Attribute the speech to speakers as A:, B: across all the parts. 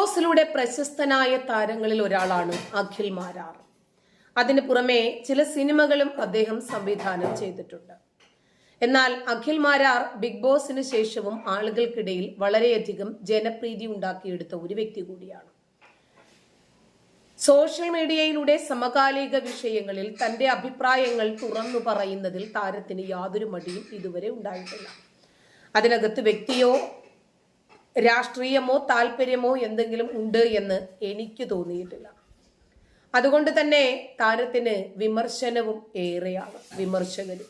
A: ബോസിലൂടെ പ്രശസ്തനായ താരങ്ങളിൽ ഒരാളാണ് അഖിൽ മാരാർ. അതിന് പുറമെ ചില സിനിമകളും അദ്ദേഹം സംവിധാനം ചെയ്തിട്ടുണ്ട്. എന്നാൽ അഖിൽ മാരാർ ബിഗ് ബോസിന് ശേഷവും ആളുകൾക്കിടയിൽ വളരെയധികം ജനപ്രീതി ഉണ്ടാക്കിയെടുത്ത ഒരു വ്യക്തി കൂടിയാണ്. സോഷ്യൽ മീഡിയയിലൂടെ സമകാലിക വിഷയങ്ങളിൽ തന്റെ അഭിപ്രായങ്ങൾ തുറന്നു പറയുന്നതിൽ താരത്തിന് യാതൊരു മടിയും ഇതുവരെ ഉണ്ടായിട്ടില്ല. അതിനകത്ത് വ്യക്തിയോ രാഷ്ട്രീയമോ താല്പര്യമോ എന്തെങ്കിലും ഉണ്ട് എന്ന് എനിക്ക് തോന്നിയിട്ടില്ല. അതുകൊണ്ട് തന്നെ താരത്തിന് വിമർശനവും ഏറെയാണ് വിമർശകരും.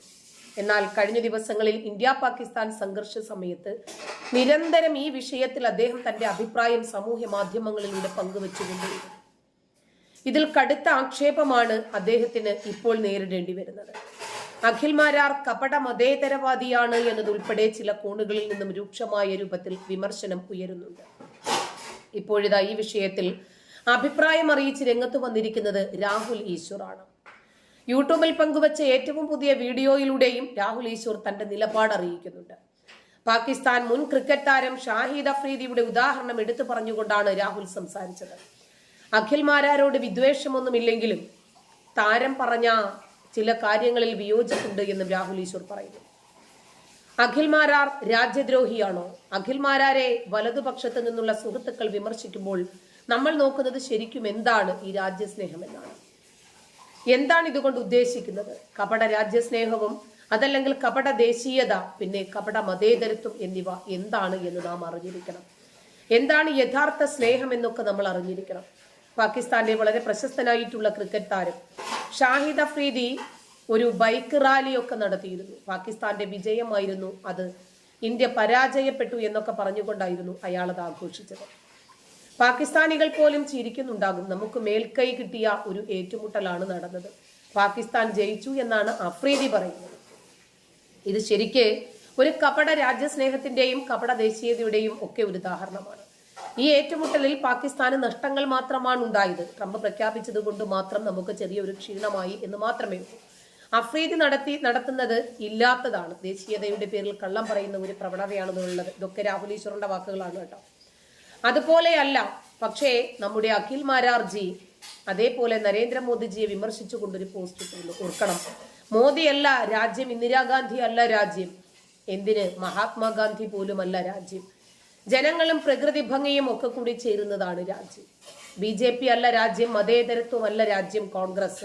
A: എന്നാൽ കഴിഞ്ഞ ദിവസങ്ങളിൽ ഇന്ത്യ പാകിസ്ഥാൻ സംഘർഷ സമയത്ത് നിരന്തരം ഈ വിഷയത്തിൽ അദ്ദേഹം തന്റെ അഭിപ്രായം സമൂഹ മാധ്യമങ്ങളിലൂടെ പങ്കുവച്ചുകൊണ്ടിരുന്നു. ഇതിൽ കടുത്ത ആക്ഷേപമാണ് അദ്ദേഹത്തിന് ഇപ്പോൾ നേരിടേണ്ടി വരുന്നത്. അഖിൽ മാരാർ കപട മതേതരവാദിയാണ് എന്നതുൾപ്പെടെ ചില കോണുകളിൽ നിന്നും രൂക്ഷമായ രൂപത്തിൽ വിമർശനം ഉയരുന്നുണ്ട്. ഇപ്പോഴിതാ ഈ വിഷയത്തിൽ അഭിപ്രായം അറിയിച്ച് രംഗത്ത് വന്നിരിക്കുന്നത് രാഹുൽ ഈശ്വറാണ്. യൂട്യൂബിൽ പങ്കുവച്ച ഏറ്റവും പുതിയ വീഡിയോയിലൂടെയും രാഹുൽ ഈശ്വർ തന്റെ നിലപാട് അറിയിക്കുന്നുണ്ട്. പാകിസ്ഥാൻ മുൻ ക്രിക്കറ്റ് താരം ഷാഹിദ് അഫ്രീദിയുടെ ഉദാഹരണം എടുത്തു പറഞ്ഞുകൊണ്ടാണ് രാഹുൽ സംസാരിച്ചത്. അഖിൽമാരാരോട് വിദ്വേഷമൊന്നുമില്ലെങ്കിലും താരം പറഞ്ഞ ചില കാര്യങ്ങളിൽ വിയോജിപ്പുണ്ട് എന്നും രാഹുൽ ഈശ്വർ പറയുന്നു. അഖിൽമാരാർ രാജ്യദ്രോഹിയാണോ? അഖിൽമാരാരെ വലതുപക്ഷത്ത് നിന്നുള്ള സുഹൃത്തുക്കൾ വിമർശിക്കുമ്പോൾ നമ്മൾ നോക്കുന്നത് ശരിക്കും എന്താണ് ഈ രാജ്യസ്നേഹം എന്നാണ്. എന്താണ് ഇതുകൊണ്ട് ഉദ്ദേശിക്കുന്നത്? കപട രാജ്യസ്നേഹവും അതല്ലെങ്കിൽ കപട ദേശീയത പിന്നെ കപട മതേതരത്വം എന്നിവ എന്താണ് എന്ന് നാം അറിഞ്ഞിരിക്കണം. എന്താണ് യഥാർത്ഥ സ്നേഹം എന്നൊക്കെ നമ്മൾ അറിഞ്ഞിരിക്കണം. പാകിസ്ഥാന്റെ വളരെ പ്രശസ്തനായിട്ടുള്ള ക്രിക്കറ്റ് താരം ഷാഹിദ് അഫ്രീദി ഒരു ബൈക്ക് റാലിയൊക്കെ നടത്തിയിരുന്നു. പാകിസ്ഥാന്റെ വിജയമായിരുന്നു അത്. ഇന്ത്യ പരാജയപ്പെട്ടു എന്നൊക്കെ പറഞ്ഞുകൊണ്ടായിരുന്നു അയാൾ അത് ആഘോഷിച്ചത്. പാകിസ്ഥാനികൾ പോലും ചിരിക്കുന്നുണ്ടാകും. നമുക്ക് മേൽക്കൈ കിട്ടിയ ഒരു ഏറ്റുമുട്ടലാണ് നടന്നത്. പാകിസ്ഥാൻ ജയിച്ചു എന്നാണ് അഫ്രീദി പറയുന്നത്. ഇത് ശരിക്ക് ഒരു കപട രാജ്യസ്നേഹത്തിന്റെയും കപട ദേശീയതയുടെയും ഒക്കെ ഒരു ഉദാഹരണമാണ്. ഈ ഏറ്റുമുട്ടലിൽ പാകിസ്ഥാന് നഷ്ടങ്ങൾ മാത്രമാണ് ഉണ്ടായത് ട്രംപ് പ്രഖ്യാപിച്ചത് കൊണ്ട് മാത്രം നമുക്ക് ചെറിയൊരു ക്ഷീണമായി എന്ന് മാത്രമേ ഉള്ളൂ. അഫ്രീദി നടത്തി നടത്തുന്നത് ഇല്ലാത്തതാണ്. ദേശീയതയുടെ പേരിൽ കള്ളം പറയുന്ന ഒരു പ്രവണതയാണ് പ്രവണതയാണെന്നുള്ളത് ഇതൊക്കെ രാഹുൽ ഈശ്വറിന്റെ വാക്കുകളാണ് കേട്ടോ. അതുപോലെയല്ല പക്ഷേ നമ്മുടെ അഖിൽ മാരാർജി അതേപോലെ നരേന്ദ്രമോദിജിയെ വിമർശിച്ചുകൊണ്ടൊരു പോസ്റ്റ് ഇട്ടിരുന്നു. ഓർക്കണം. മോദിയല്ല രാജ്യം ഇന്ദിരാഗാന്ധി അല്ല രാജ്യം. എന്തിന്? മഹാത്മാഗാന്ധി പോലുമല്ല രാജ്യം. ജനങ്ങളും പ്രകൃതി ഭംഗിയും ഒക്കെ കൂടി ചേരുന്നതാണ് രാജ്യം. ബി ജെ പി അല്ല രാജ്യം മതേതരത്വമല്ല രാജ്യം കോൺഗ്രസ്.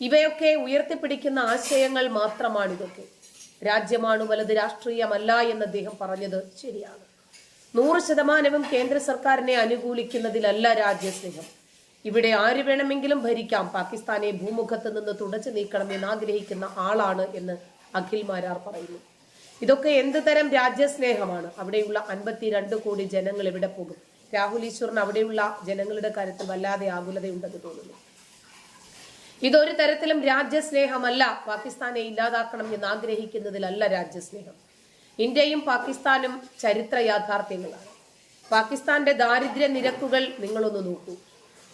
A: ഇവയൊക്കെ ഉയർത്തിപ്പിടിക്കുന്ന ആശയങ്ങൾ മാത്രമാണ് ഇതൊക്കെ രാജ്യമാണ് വലത് രാഷ്ട്രീയമല്ല എന്ന് അദ്ദേഹം പറഞ്ഞത് ശരിയാണ്. നൂറ് ശതമാനവും കേന്ദ്ര സർക്കാരിനെ അനുകൂലിക്കുന്നതിലല്ല രാജ്യസ്നേഹം. ഇവിടെ ആര് വേണമെങ്കിലും ഭരിക്കാം പാകിസ്ഥാനെ ഭൂമുഖത്ത് നിന്ന് തുടച്ചു നീക്കണമെന്ന് ആഗ്രഹിക്കുന്ന ആളാണ് എന്ന് അഖിൽ മാരാർ പറയുന്നു. ഇതൊക്കെ എന്ത് തരം രാജ്യസ്നേഹമാണ്? അവിടെയുള്ള അൻപത്തിരണ്ട് കോടി ജനങ്ങൾ ഇവിടെ പോകും? രാഹുൽ ഈശ്വറിന് അവിടെയുള്ള ജനങ്ങളുടെ കാര്യത്തിൽ വല്ലാതെ ആകുലതയുണ്ടെന്ന് തോന്നുന്നു. ഇതൊരു തരത്തിലും രാജ്യസ്നേഹമല്ല. പാകിസ്ഥാനെ ഇല്ലാതാക്കണം എന്ന് ആഗ്രഹിക്കുന്നതിലല്ല രാജ്യസ്നേഹം. ഇന്ത്യയും പാകിസ്ഥാനും ചരിത്ര യാഥാർത്ഥ്യങ്ങളാണ്. പാകിസ്ഥാന്റെ ദാരിദ്ര്യ നിരക്കുകൾ നിങ്ങളൊന്ന് നോക്കൂ.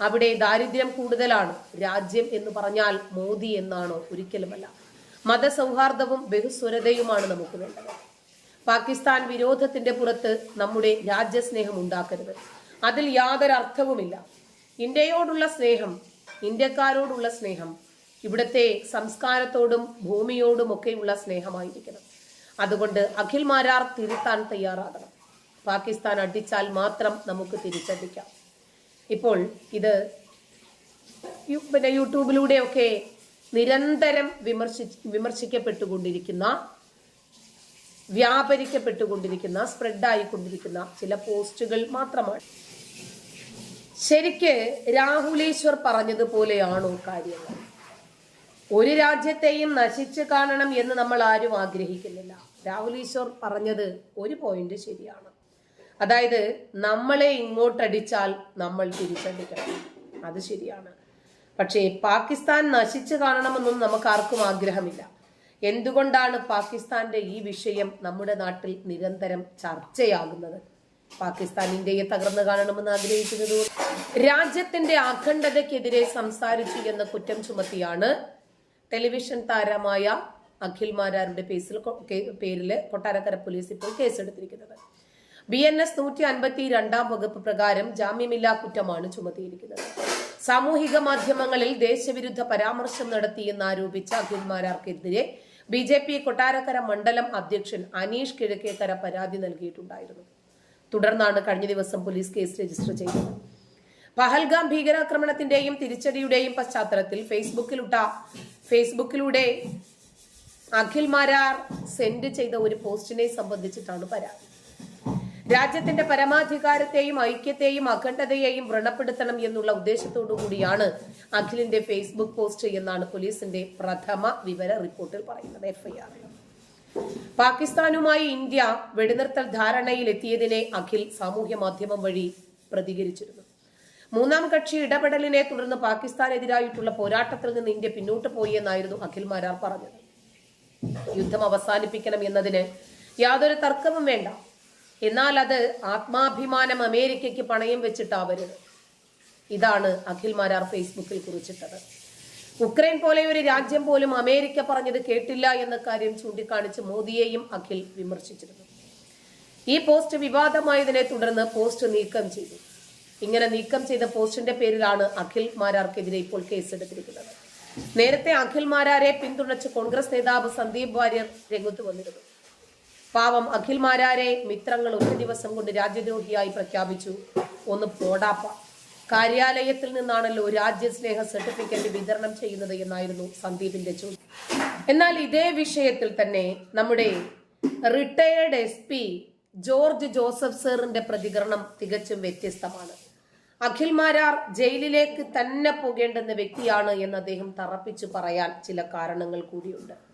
A: അവിടെ ദാരിദ്ര്യം കൂടുതലാണ്. രാജ്യം എന്ന് പറഞ്ഞാൽ മോദി എന്നാണോ? ഒരിക്കലുമല്ല. മതസൗഹാർദ്ദവും ബഹുസ്വരതയുമാണ് നമുക്ക് വേണ്ടത്. പാകിസ്ഥാൻ വിരോധത്തിന്റെ പുറത്ത് നമ്മുടെ രാജ്യസ്നേഹം ഉണ്ടാക്കരുത്. അതിൽ യാതൊരു അർത്ഥവുമില്ല. ഇന്ത്യയോടുള്ള സ്നേഹം ഇന്ത്യക്കാരോടുള്ള സ്നേഹം ഇവിടുത്തെ സംസ്കാരത്തോടും ഭൂമിയോടും ഒക്കെയുള്ള സ്നേഹമായിരിക്കണം. അതുകൊണ്ട് അഖിൽമാരാർ തിരുത്താൻ തയ്യാറാകണം. പാകിസ്ഥാൻ അടിച്ചാൽ മാത്രം നമുക്ക് തിരിച്ചടിക്കാം. ഇപ്പോൾ ഇത് പിന്നെ യൂട്യൂബിലൂടെയൊക്കെ നിരന്തരം വിമർശി വിമർശിക്കപ്പെട്ടുകൊണ്ടിരിക്കുന്ന വ്യാപരിക്കപ്പെട്ടുകൊണ്ടിരിക്കുന്ന സ്പ്രെഡായിക്കൊണ്ടിരിക്കുന്ന ചില പോസ്റ്റുകൾ മാത്രമാണ്. ശരിക്ക് രാഹുലേശ്വർ പറഞ്ഞതുപോലെയാണോ കാര്യങ്ങൾ? ഒരു രാജ്യത്തെയും നശിച്ചു കാണണം എന്ന് നമ്മൾ ആരും ആഗ്രഹിക്കുന്നില്ല. രാഹുലീശ്വർ പറഞ്ഞത് ഒരു പോയിന്റ് ശരിയാണ്. അതായത് നമ്മളെ ഇങ്ങോട്ടടിച്ചാൽ നമ്മൾ തിരിച്ചടിക്കണം. അത് ശരിയാണ്. പക്ഷേ പാകിസ്ഥാൻ നശിച്ചു കാണണമെന്നും നമുക്ക് ആർക്കും ആഗ്രഹമില്ല. എന്തുകൊണ്ടാണ് പാകിസ്ഥാന്റെ ഈ വിഷയം നമ്മുടെ നാട്ടിൽ നിരന്തരം ചർച്ചയാകുന്നത്? പാകിസ്ഥാൻ ഇന്ത്യയെ തകർന്നു കാണണമെന്ന് ആഗ്രഹിക്കുന്നത്? രാജ്യത്തിന്റെ അഖണ്ഡതയ്ക്കെതിരെ സംസാരിച്ചു എന്ന കുറ്റം ചുമത്തിയാണ് ടെലിവിഷൻ താരമായ അഖിൽ മാരാറിന്റെ പേസിൽ പേരിൽ കൊട്ടാരക്കര പോലീസ് ഇപ്പോൾ കേസെടുത്തിരിക്കുന്നത്. ബി എൻ എസ് നൂറ്റി അൻപത്തി രണ്ടാം വകുപ്പ് പ്രകാരം ജാമ്യമില്ലാ കുറ്റമാണ് ചുമത്തിയിരിക്കുന്നത്. സാമൂഹിക മാധ്യമങ്ങളിൽ ദേശവിരുദ്ധ പരാമർശം നടത്തിയെന്ന് ആരോപിച്ച അഖിൽമാരാർക്കെതിരെ ബി ജെ പി കൊട്ടാരക്കര മണ്ഡലം അധ്യക്ഷൻ അനീഷ് കിഴക്കേക്കര പരാതി നൽകിയിട്ടുണ്ടായിരുന്നു. തുടർന്നാണ് കഴിഞ്ഞ ദിവസം പോലീസ് കേസ് രജിസ്റ്റർ ചെയ്തത്. പഹൽഗാം ഭീകരാക്രമണത്തിന്റെയും തിരിച്ചടിയുടെയും പശ്ചാത്തലത്തിൽ ഫേസ്ബുക്കിലുട്ട ഫേസ്ബുക്കിലൂടെ അഖിൽ മാരാർ സെൻഡ് ചെയ്ത ഒരു പോസ്റ്റിനെ സംബന്ധിച്ചിട്ടാണ് പരാതി. രാജ്യത്തിന്റെ പരമാധികാരത്തെയും ഐക്യത്തെയും അഖണ്ഡതയെയും വ്രണപ്പെടുത്തണം എന്നുള്ള ഉദ്ദേശത്തോടു കൂടിയാണ് അഖിലിന്റെ ഫേസ്ബുക്ക് പോസ്റ്റ് എന്നാണ് പോലീസിന്റെ പ്രഥമ വിവര റിപ്പോർട്ടിൽ പറയുന്നത് എഫ്ഐആർ. പാകിസ്ഥാനുമായി ഇന്ത്യ വെടിനിർത്തൽ ധാരണയിൽ എത്തിയതിനെ അഖിൽ സാമൂഹ്യ മാധ്യമം വഴി പ്രതികരിച്ചിരുന്നു. മൂന്നാം കക്ഷി ഇടപെടലിനെ തുടർന്ന് പാകിസ്ഥാനെതിരായിട്ടുള്ള പോരാട്ടത്തിൽ നിന്ന് ഇന്ത്യ പിന്നോട്ട് പോയി എന്നായിരുന്നു അഖിൽ മാരാർ പറഞ്ഞത്. യുദ്ധം അവസാനിപ്പിക്കണം എന്നതിന് യാതൊരു തർക്കവും വേണ്ട. എന്നാൽ അത് ആത്മാഭിമാനം അമേരിക്കയ്ക്ക് പണയം വെച്ചിട്ടാവരുത്. ഇതാണ് അഖിൽ മാരാർ ഫേസ്ബുക്കിൽ കുറിച്ചിട്ടത്. ഉക്രൈൻ പോലെ ഒരു രാജ്യം പോലും അമേരിക്ക പറഞ്ഞത് കേട്ടില്ല എന്ന കാര്യം ചൂണ്ടിക്കാണിച്ച് മോദിയെയും അഖിൽ വിമർശിച്ചിരുന്നു. ഈ പോസ്റ്റ് വിവാദമായതിനെ തുടർന്ന് പോസ്റ്റ് നീക്കം ചെയ്തു. ഇങ്ങനെ നീക്കം ചെയ്ത പോസ്റ്റിന്റെ പേരിലാണ് അഖിൽ മാരാർക്കെതിരെ ഇപ്പോൾ കേസെടുത്തിരിക്കുന്നത്. നേരത്തെ അഖിൽ മാരാരെ പിന്തുണച്ച് കോൺഗ്രസ് നേതാവ് സന്ദീപ് വാര്യർ രംഗത്ത് വന്നിരുന്നു. പാവം അഖിൽമാരാരെ മിത്രങ്ങൾ ഒറ്റ ദിവസം കൊണ്ട് രാജ്യദ്രോഹിയായി പ്രഖ്യാപിച്ചു. ഒന്ന് പോടാപ്പ. കാര്യാലയത്തിൽ നിന്നാണല്ലോ രാജ്യസ്നേഹ സർട്ടിഫിക്കറ്റ് വിതരണം ചെയ്യുന്നത് എന്നായിരുന്നു സന്ദീപിന്റെ ചോദ്യം. എന്നാൽ ഇതേ വിഷയത്തിൽ തന്നെ നമ്മുടെ retired S P George Joseph സാറിന്റെ പ്രതികരണം തികച്ചും വ്യത്യസ്തമാണ്. അഖിൽമാരാർ ജയിലിലേക്ക് തന്നെ പോകേണ്ടുന്ന വ്യക്തിയാണ് എന്ന് അദ്ദേഹം തറപ്പിച്ചു പറയാൻ ചില കാരണങ്ങൾ കൂടിയുണ്ട്.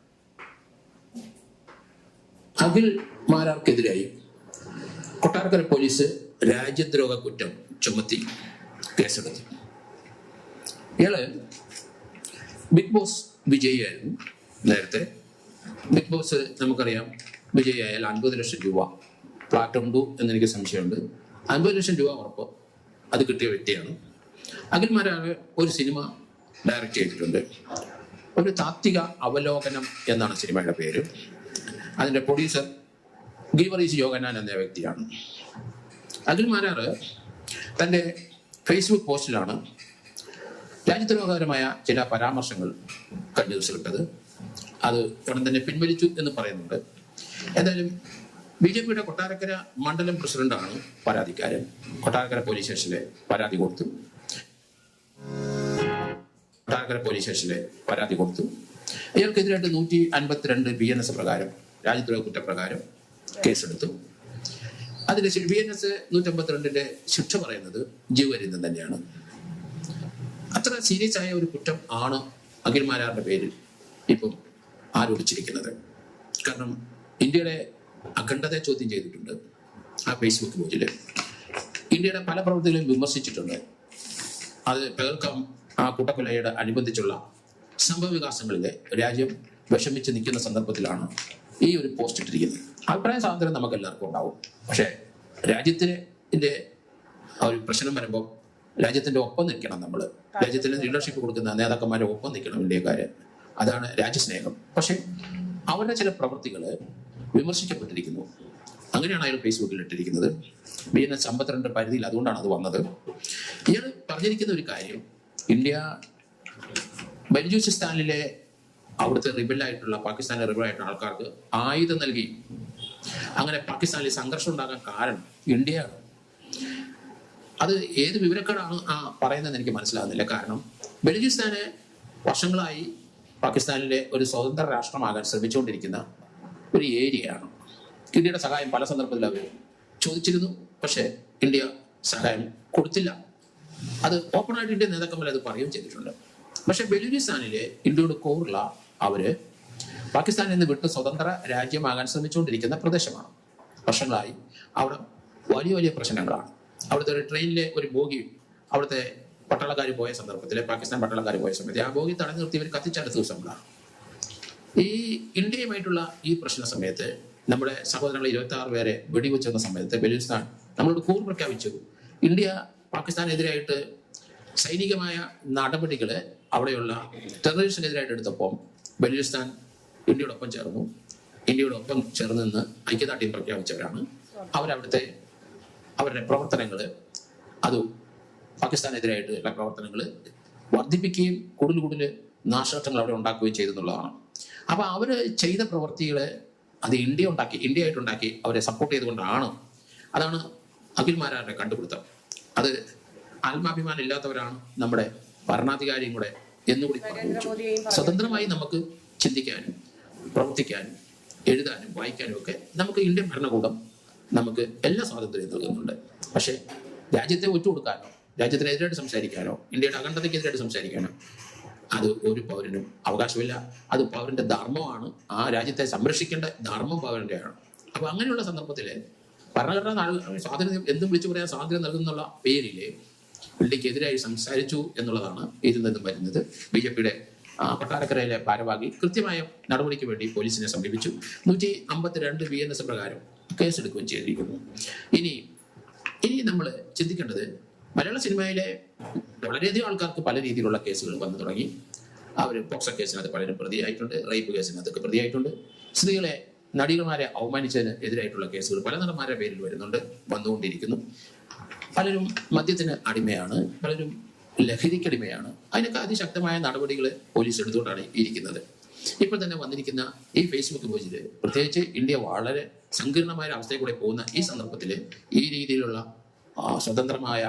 B: അഖിൽ മാരാർക്കെതിരായി കൊട്ടാരക്കര പോലീസ് രാജ്യദ്രോഹ കുറ്റം ചുമത്തി കേസെടുത്തു. ഇയാൾ ബിഗ് ബോസ് വിജയിയായിരുന്നു. നേരത്തെ ബിഗ് ബോസ് നമുക്കറിയാം വിജയിയായാൽ അൻപത് ലക്ഷം രൂപ ഫ്ലാറ്റ് ഉണ്ടു എന്നെനിക്ക് സംശയമുണ്ട്. അൻപത് ലക്ഷം രൂപ ഉറപ്പ് അത് കിട്ടിയ വ്യക്തിയാണ്. മാരാർ ഒരു സിനിമ ഡയറക്റ്റ് ചെയ്തിട്ടുണ്ട്. ഒരു താത്വിക അവലോകനം എന്നാണ് സിനിമയുടെ പേര്. അതിന്റെ പ്രൊഡ്യൂസർ ഗീവറീസ് യോഗനാൻ എന്ന വ്യക്തിയാണ്. അതിൽ മാരാറ് തന്റെ ഫേസ്ബുക്ക് പോസ്റ്റിലാണ് രാജ്യദ്രോഹകരമായ ചില പരാമർശങ്ങൾ കഴിഞ്ഞ ദിവസം ഇട്ടത്. അത് ഉടൻ തന്നെ പിൻവലിച്ചു എന്ന് പറയുന്നുണ്ട്. എന്തായാലും ബി ജെ പിയുടെ കൊട്ടാരക്കര മണ്ഡലം പ്രസിഡന്റാണ് പരാതിക്കാരൻ. കൊട്ടാരക്കര പോലീസ് സ്റ്റേഷനിലെ പരാതി കൊടുത്തു. കൊട്ടാരക്കര പോലീസ് സ്റ്റേഷനിലെ പരാതി കൊടുത്തു. ഇയാൾക്കെതിരായിട്ട് നൂറ്റി അൻപത്തിരണ്ട് ബി എൻ എസ് പ്രകാരം രാജ്യദ്രോഹ കുറ്റപ്രകാരം കേസെടുത്തു. അതിന് ബി എൻ എസ് നൂറ്റമ്പത്തിരണ്ടിന്റെ ശിക്ഷ പറയുന്നത് ജീവപര്യന്തം തന്നെയാണ്. അത്ര സീരിയസ് ആയ ഒരു കുറ്റം ആണ് അഖിൽമാരാറിന്റെ പേരിൽ ഇപ്പം ആരോപിച്ചിരിക്കുന്നത്. കാരണം ഇന്ത്യയുടെ അഖണ്ഡതയെ ചോദ്യം ചെയ്തിട്ടുണ്ട് ആ ഫേസ്ബുക്ക് പേജിൽ ഇന്ത്യയുടെ പല പ്രവൃത്തികളും വിമർശിച്ചിട്ടുണ്ട്. അത് പേർക്കം ആ കൂട്ടക്കൊലയുടെ അനുബന്ധിച്ചുള്ള സംഭവ വികാസങ്ങളിലെ രാജ്യം വിഷമിച്ച് നിൽക്കുന്ന സന്ദർഭത്തിലാണ് ഈ ഒരു പോസ്റ്റ് ഇട്ടിരിക്കുന്നത് അഭിപ്രായ സ്വാതന്ത്ര്യം നമുക്ക് എല്ലാവർക്കും ഉണ്ടാവും. പക്ഷേ രാജ്യത്തിന്റെ ഒരു പ്രശ്നം വരുമ്പോൾ രാജ്യത്തിന്റെ ഒപ്പം നിൽക്കണം നമ്മൾ രാജ്യത്തിന് ലീഡർഷിപ്പ് കൊടുക്കുന്ന നേതാക്കന്മാരെ ഒപ്പം നിൽക്കണം ഇന്ത്യക്കാര് അതാണ് രാജ്യസ്നേഹം. പക്ഷെ അവരുടെ ചില പ്രവൃത്തികൾ വിമർശിക്കപ്പെട്ടിരിക്കുന്നു. അങ്ങനെയാണ് അയാൾ ഫേസ്ബുക്കിൽ ഇട്ടിരിക്കുന്നത്. ബി എൻ എസ് അമ്പത്തിരണ്ട് പരിധിയിൽ അതുകൊണ്ടാണ് അത് വന്നത്. ഇയാൾ പറഞ്ഞിരിക്കുന്ന ഒരു കാര്യം ഇന്ത്യ ബലൂചിസ്ഥാനിലെ അവിടുത്തെ റിബലായിട്ടുള്ള പാകിസ്ഥാനിലെ റിബലായിട്ടുള്ള ആൾക്കാർക്ക് ആയുധം നൽകി. അങ്ങനെ പാകിസ്ഥാനിൽ സംഘർഷം ഉണ്ടാകാൻ കാരണം ഇന്ത്യയാണ് അത് ഏത് വിവരക്കാരാണ് ആ പറയുന്നതെന്ന് എനിക്ക് മനസ്സിലാകുന്നില്ല. കാരണം ബലൂചിസ്ഥാനെ വർഷങ്ങളായി പാകിസ്ഥാനിലെ ഒരു സ്വതന്ത്ര രാഷ്ട്രമാകാൻ ശ്രമിച്ചുകൊണ്ടിരിക്കുന്ന ഒരു ഏരിയയാണ്. ഇന്ത്യയുടെ സഹായം പല സന്ദർഭത്തിൽ അവർ ചോദിച്ചിരുന്നു. പക്ഷേ ഇന്ത്യ സഹായം കൊടുത്തില്ല. അത് ഓപ്പണായിട്ട് ഇന്ത്യ നേതാക്കന്മാർ അത് പറയുകയും ചെയ്തിട്ടുണ്ട്. പക്ഷെ ബലൂചിസ്ഥാനിലെ ഇന്ത്യയോട് കോറുള്ള അവർ പാകിസ്ഥാനിൽ നിന്ന് വിട്ട് സ്വതന്ത്ര രാജ്യമാകാൻ ശ്രമിച്ചുകൊണ്ടിരിക്കുന്ന പ്രദേശമാണ്. വർഷങ്ങളായി അവിടെ വലിയ വലിയ പ്രശ്നങ്ങളാണ്. അവിടുത്തെ ഒരു ട്രെയിനിലെ ഒരു ബോഗി അവിടുത്തെ പട്ടാളക്കാർ പോയ സന്ദർഭത്തിൽ പാകിസ്ഥാൻ പട്ടാളക്കാർ പോയ സമയത്ത് ആ ബോഗി തടഞ്ഞു നിർത്തി ഇവർ കത്തിച്ചടുത്ത ദിവസങ്ങളാണ്. ഈ ഇന്ത്യയുമായിട്ടുള്ള ഈ പ്രശ്ന സമയത്ത് നമ്മുടെ സഹോദരങ്ങൾ ഇരുപത്തി ആറ് പേരെ വെടിവെച്ചെന്ന സമയത്ത് ബലൂചിസ്ഥാൻ നമ്മളോട് കൂർ പ്രഖ്യാപിച്ചു. ഇന്ത്യ പാകിസ്ഥാനെതിരായിട്ട് സൈനികമായ നടപടികൾ അവിടെയുള്ള ടെററിസ്റ്റിനെതിരായിട്ട് എടുത്തപ്പോൾ ബലൂചിസ്ഥാൻ ഇന്ത്യയോടൊപ്പം ചേർന്നു. ഇന്ത്യയോടൊപ്പം നിന്ന് ഐക്യദാർഢ്യം പ്രഖ്യാപിച്ചവരാണ്. അവരവിടുത്തെ അവരുടെ പ്രവർത്തനങ്ങൾ അത് പാകിസ്ഥാനെതിരായിട്ടുള്ള പ്രവർത്തനങ്ങൾ വർദ്ധിപ്പിക്കുകയും കൂടുതൽ കൂടുതൽ നാശനഷ്ടങ്ങൾ അവിടെ ഉണ്ടാക്കുകയും ചെയ്തെന്നുള്ളതാണ്. അപ്പോൾ അവർ ചെയ്ത പ്രവൃത്തികളെ അത് ഇന്ത്യ ഉണ്ടാക്കി ഇന്ത്യ ആയിട്ടുണ്ടാക്കി അവരെ സപ്പോർട്ട് ചെയ്തുകൊണ്ടാണ്. അതാണ് അഖിൽമാരാരുടെ കണ്ടുപിടുത്തം. അത് ആത്മാഭിമാനം ഇല്ലാത്തവരാണ് നമ്മുടെ ഭരണാധികാരിയും കൂടെ എന്നുകൂടി
A: കൂടി പറഞ്ഞു.
B: സ്വതന്ത്രമായി നമുക്ക് ചിന്തിക്കാനും പ്രവർത്തിക്കാനും എഴുതാനും വായിക്കാനും ഒക്കെ നമുക്ക് ഇന്ത്യൻ ഭരണകൂടം നമുക്ക് എല്ലാ സ്വാതന്ത്ര്യവും നൽകുന്നുണ്ട്. പക്ഷേ രാജ്യത്തെ ഒറ്റുകൊടുക്കാനോ രാജ്യത്തിനെതിരായിട്ട് സംസാരിക്കാനോ ഇന്ത്യയുടെ അഖണ്ഡതയ്ക്കെതിരായിട്ട് സംസാരിക്കാനോ അത് ഒരു പൗരനും അവകാശമില്ല. അത് പൗരന്റെ ധർമ്മമാണ്. ആ രാജ്യത്തെ സംരക്ഷിക്കേണ്ട ധർമ്മം പൗരന്റെയാണ്. അപ്പൊ അങ്ങനെയുള്ള സന്ദർഭത്തിൽ ഭരണഘടന സ്വാതന്ത്ര്യം എന്തും വിളിച്ചു പറയാൻ സ്വാതന്ത്ര്യം നൽകുന്നുള്ള പേരിൽ ഇന്ത്യക്കെതിരായി സംസാരിച്ചു എന്നുള്ളതാണ് ഇതിൽ നിന്നും വരുന്നത്. ബി ജെ പിയുടെ കൊട്ടാരക്കരയിലെ ഭാരവാഹി കൃത്യമായ നടപടിക്ക് വേണ്ടി പോലീസിനെ സമീപിച്ചു. നൂറ്റി അമ്പത്തിരണ്ട് ബി എൻ എസ് പ്രകാരം കേസെടുക്കുകയും ചെയ്തിരിക്കുന്നു. ഇനി ഇനി നമ്മൾ ചിന്തിക്കേണ്ടത് മലയാള സിനിമയിലെ വളരെയധികം ആൾക്കാർക്ക് പല രീതിയിലുള്ള കേസുകൾ വന്നു തുടങ്ങി. അവർ പോക്സോ കേസിനകത്ത് പലരും പ്രതിയായിട്ടുണ്ട് റേപ്പ് കേസിനകത്തൊക്കെ പ്രതിയായിട്ടുണ്ട്. സ്ത്രീകളെ നടികന്മാരെ അവമാനിച്ചതിന് എതിരായിട്ടുള്ള കേസുകൾ പല നടന്മാരുടെ പേരിൽ വരുന്നുണ്ട് വന്നുകൊണ്ടിരിക്കുന്നു. പലരും മദ്യത്തിന് അടിമയാണ് പലരും ലഹരിക്കടിമയാണ് അതിനൊക്കെ അതിശക്തമായ നടപടികൾ പോലീസ് എടുത്തുകൊണ്ടാണ് ഇരിക്കുന്നത്. ഇപ്പോൾ തന്നെ വന്നിരിക്കുന്ന ഈ ഫേസ്ബുക്ക് പേജിൽ പ്രത്യേകിച്ച് ഇന്ത്യ വളരെ സങ്കീർണമായ അവസ്ഥയിൽ കൂടെ പോകുന്ന ഈ സന്ദർഭത്തിൽ ഈ രീതിയിലുള്ള സ്വതന്ത്രമായ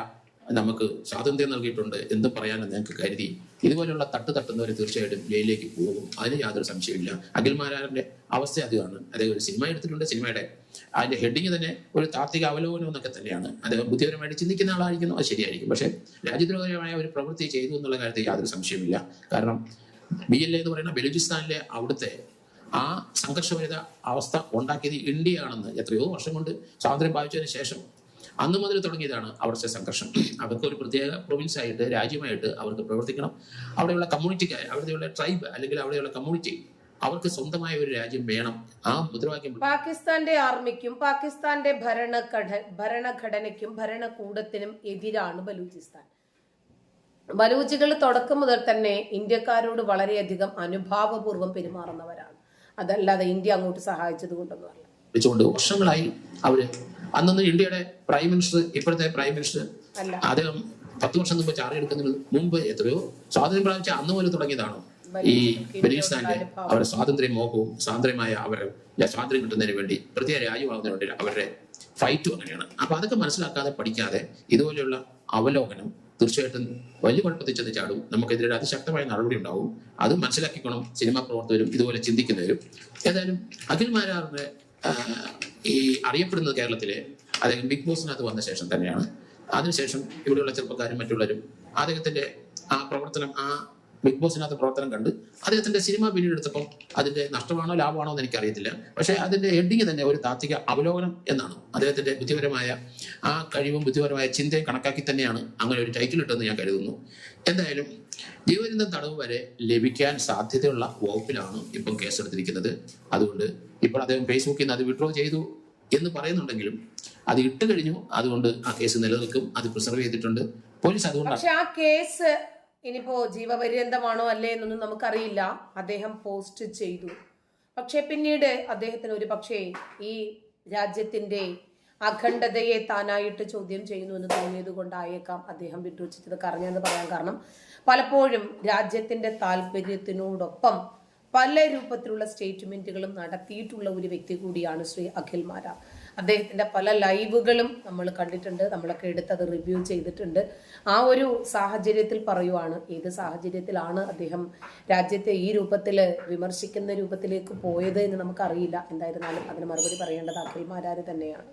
B: നമുക്ക് സ്വാതന്ത്ര്യം നൽകിയിട്ടുണ്ട് എന്ന് പറയാനും ഞങ്ങൾക്ക് കരുതി. ഇതുപോലെയുള്ള തട്ട് തട്ടുന്നവർ തീർച്ചയായിട്ടും ജയിലിലേക്ക് പോകും. അതിന് യാതൊരു സംശയമില്ല അഖിൽമാരാറിന്റെ അവസ്ഥ അതാണ് അദ്ദേഹം ഒരു സിനിമ എടുത്തിട്ടുണ്ട്. സിനിമയുടെ അതിന്റെ ഹെഡിങ് തന്നെ ഒരു താത്വിക അവലോകനം എന്നൊക്കെ തന്നെയാണ്. അദ്ദേഹം ബുദ്ധിപരമായിട്ട് ചിന്തിക്കുന്ന ആളായിരിക്കുന്നു അത് ശരിയായിരിക്കും. പക്ഷേ രാജ്യദ്രോഹപരമായ ഒരു പ്രവൃത്തി ചെയ്തു എന്നുള്ള കാര്യത്തിൽ യാതൊരു സംശയമില്ല കാരണം ബി എൽ എ എന്ന് പറയുന്ന ബലൂചിസ്ഥാനിലെ അവിടുത്തെ ആ സംഘർഷഭരിത അവസ്ഥ ഉണ്ടാക്കിയത് ഇന്ത്യയാണെന്ന് എത്രയോ വർഷം കൊണ്ട് സ്വാതന്ത്ര്യം ഭാവിച്ചതിന് ശേഷം അന്ന് മുതൽ തുടങ്ങിയതാണ് അവിടുത്തെ സംഘർഷം. അവർക്ക് ഒരു പ്രത്യേക പ്രൊവിൻസ് ആയിട്ട് രാജ്യമായിട്ട് അവർക്ക് പ്രവർത്തിക്കണം. അവിടെയുള്ള കമ്മ്യൂണിറ്റിക്ക് അവിടെയുള്ള ട്രൈബ് അല്ലെങ്കിൽ അവിടെയുള്ള കമ്മ്യൂണിറ്റി അവർക്ക് സ്വന്തമായ ഒരു രാജ്യം വേണം. ആ മുദ്രാവാക്യം
A: പാകിസ്ഥാന്റെ ആർമിക്കും പാകിസ്ഥാന്റെ ഭരണഘട ഭരണഘടനയ്ക്കും ഭരണകൂടത്തിനും എതിരാണ് ബലൂചിസ്ഥാൻ. ബലൂചികൾ തുടക്കം മുതൽ തന്നെ ഇന്ത്യക്കാരോട് വളരെയധികം അനുഭാവപൂർവം പെരുമാറുന്നവരാണ്. അതല്ലാതെ ഇന്ത്യ അങ്ങോട്ട് സഹായിച്ചത് കൊണ്ടൊന്നുമല്ല.
B: വർഷങ്ങളായി അവർ അന്നൊന്ന് ഇന്ത്യയുടെ പ്രൈം മിനിസ്റ്റർ ഇപ്പോഴത്തെ പ്രൈം മിനിസ്റ്റർ അദ്ദേഹം പത്ത് വർഷം മുമ്പ് ചാറിയെടുക്കുന്നതിന് മുമ്പ് എത്രയോ സ്വാതന്ത്ര്യം പ്രാപിച്ച അന്ന് മുതൽ തുടങ്ങിയതാണ്? ഈ ബലൂചിസ്ഥാനിലെ അവരുടെ സ്വാതന്ത്ര്യ മോഹവും സ്വാതന്ത്ര്യമായ അവരുടെ സ്വാതന്ത്ര്യം കിട്ടുന്നതിന് വേണ്ടി പ്രത്യേക രാജ്യമാകുന്നതിന് വേണ്ടി അവരുടെ ഫൈറ്റും അങ്ങനെയാണ്. അപ്പൊ അതൊക്കെ മനസ്സിലാക്കാതെ പഠിക്കാതെ ഇതുപോലെയുള്ള അവലോകനം തീർച്ചയായിട്ടും വലിയ കുഴപ്പത്തിൽ ചെന്ന് ചാടും. നമുക്കെതിരെ അതിശക്തമായ നടപടി ഉണ്ടാവും. അത് മനസ്സിലാക്കിക്കണം. സിനിമാ പ്രവർത്തകരും ഇതുപോലെ ചിന്തിക്കുന്നവരും. ഏതായാലും അഖിൽ മാരാറിന്റെ ഈ അറിയപ്പെടുന്നത് കേരളത്തിലെ അദ്ദേഹം ബിഗ് ബോസിനകത്ത് വന്ന ശേഷം തന്നെയാണ്. അതിനുശേഷം ഇവിടെയുള്ള ചെറുപ്പക്കാരും മറ്റുള്ളവരും അദ്ദേഹത്തിന്റെ ആ പ്രവർത്തനം ആ ബിഗ് ബോസിനകത്ത് പ്രവർത്തനം കണ്ട് അദ്ദേഹത്തിന്റെ സിനിമ പിന്നീട് എടുത്തപ്പോൾ അതിന്റെ നഷ്ടമാണോ ലാഭമാണോ എന്ന് എനിക്കറിയത്തില്ല. പക്ഷേ അതിന്റെ എഡിങ് തന്നെ ഒരു താത്വിക അവലോകനം എന്നാണ്. അദ്ദേഹത്തിന്റെ ബുദ്ധിപരമായ ആ കഴിവും ബുദ്ധിപരമായ ചിന്തയും കണക്കാക്കി തന്നെയാണ് അങ്ങനെ ഒരു ടൈറ്റിൽ ഇട്ടെന്ന് ഞാൻ കരുതുന്നു. എന്തായാലും ജീവനന്ദം തടവ് വരെ ലഭിക്കാൻ സാധ്യതയുള്ള വകുപ്പിലാണ് ഇപ്പം കേസെടുത്തിരിക്കുന്നത്. അതുകൊണ്ട് ഇപ്പോൾ അദ്ദേഹം ഫേസ്ബുക്കിൽ നിന്ന് അത് വിഡ്രോ ചെയ്തു എന്ന് പറയുന്നുണ്ടെങ്കിലും അത് ഇട്ട് കഴിഞ്ഞു. അതുകൊണ്ട് ആ കേസ് നിലനിൽക്കും. അത് പ്രിസർവ് ചെയ്തിട്ടുണ്ട്. പോലീസ്
A: അതുകൊണ്ട് ആ കേസ് ഇനിയിപ്പോ ജീവപര്യന്തമാണോ അല്ലേ എന്നൊന്നും നമുക്കറിയില്ല. അദ്ദേഹം പോസ്റ്റ് ചെയ്തു. പക്ഷെ പിന്നീട് അദ്ദേഹത്തിന് ഒരു പക്ഷേ ഈ രാജ്യത്തിന്റെ അഖണ്ഡതയെ താനായിട്ട് ചോദ്യം ചെയ്യുന്നു എന്ന് തോന്നിയത് കൊണ്ടായേക്കാം അദ്ദേഹം വിട്ടുവച്ചിട്ട് കറഞ്ഞെന്ന് പറയാൻ കാരണം പലപ്പോഴും രാജ്യത്തിന്റെ താല്പര്യത്തിനോടൊപ്പം പല രൂപത്തിലുള്ള സ്റ്റേറ്റ്മെന്റുകളും നടത്തിയിട്ടുള്ള ഒരു വ്യക്തി കൂടിയാണ് ശ്രീ അഖിൽ മാരാർ. അദ്ദേഹത്തിന്റെ പല ലൈവുകളും നമ്മൾ കണ്ടിട്ടുണ്ട്. നമ്മളൊക്കെ എടുത്തത് റിവ്യൂ ചെയ്തിട്ടുണ്ട്. ആ ഒരു സാഹചര്യത്തിൽ പറയുവാണ് ഏത് സാഹചര്യത്തിലാണ് അദ്ദേഹം രാജ്യത്തെ ഈ രൂപത്തിൽ വിമർശിക്കുന്ന രൂപത്തിലേക്ക് പോയത് എന്ന് നമുക്കറിയില്ല. എന്തായിരുന്നാലും അതിന് മറുപടി പറയേണ്ടത് അഖിൽ മാരാർ തന്നെയാണ്.